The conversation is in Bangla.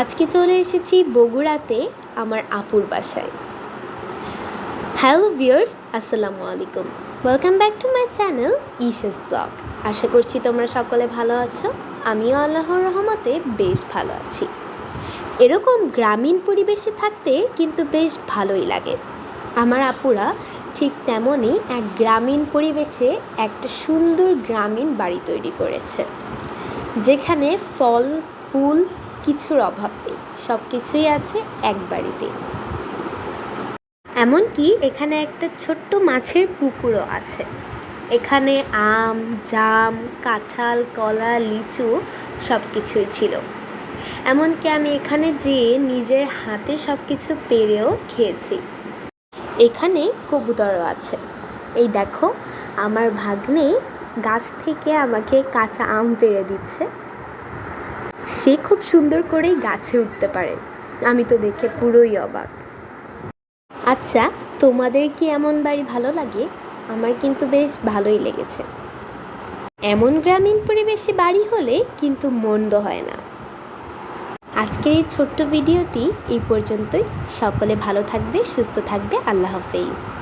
আজকে চলে এসেছি বগুড়াতে আমার আপুর বাসায়। হ্যালো ভিউয়ার্স আসসালামু আলাইকুম। Welcome back to my channel Isha's vlog আশা করছি তোমরা সকলে ভালো আছো। আমিও আল্লাহর রহমতে বেশ ভালো আছি। এরকম গ্রামীণ পরিবেশে থাকতে কিন্তু বেশ ভালোই লাগে। আমার আপুরা ঠিক তেমনই এক গ্রামীণ পরিবেশে একটা সুন্দর গ্রামীণ বাড়ি তৈরি করেছে। যেখানে ফল, ফুল কিছুর অভাব নেই। সব কিছুই আছে এক বাড়িতে। এমনকি এখানে একটা ছোট্ট মাছের পুকুরও আছে। এখানে আম, জাম, কাঁঠাল, কলা, লিচু সব কিছুই ছিল। এমনকি আমি এখানে যেয়ে নিজের হাতে সব কিছু পেরেও খেয়েছি। এখানে কবুতরও আছে। এই দেখো, আমার ভাগ্নে গাছ থেকে আমাকে কাঁচা আম পেড়ে দিচ্ছে। সে খুব সুন্দর করেই গাছে উঠতে পারে। আমি তো দেখে পুরোই অবাক। আচ্ছা তোমাদের কি এমন বাড়ি ভালো লাগে? আমার কিন্তু বেশ ভালোই লেগেছে। এমন গ্রামীণ পরিবেশে বাড়ি হলে কিন্তু মন্দ হয় না। আজকের এই ছোট্ট ভিডিওটি এই পর্যন্তই। সকলে ভালো থাকবে, সুস্থ থাকবে। আল্লাহ হাফেজ।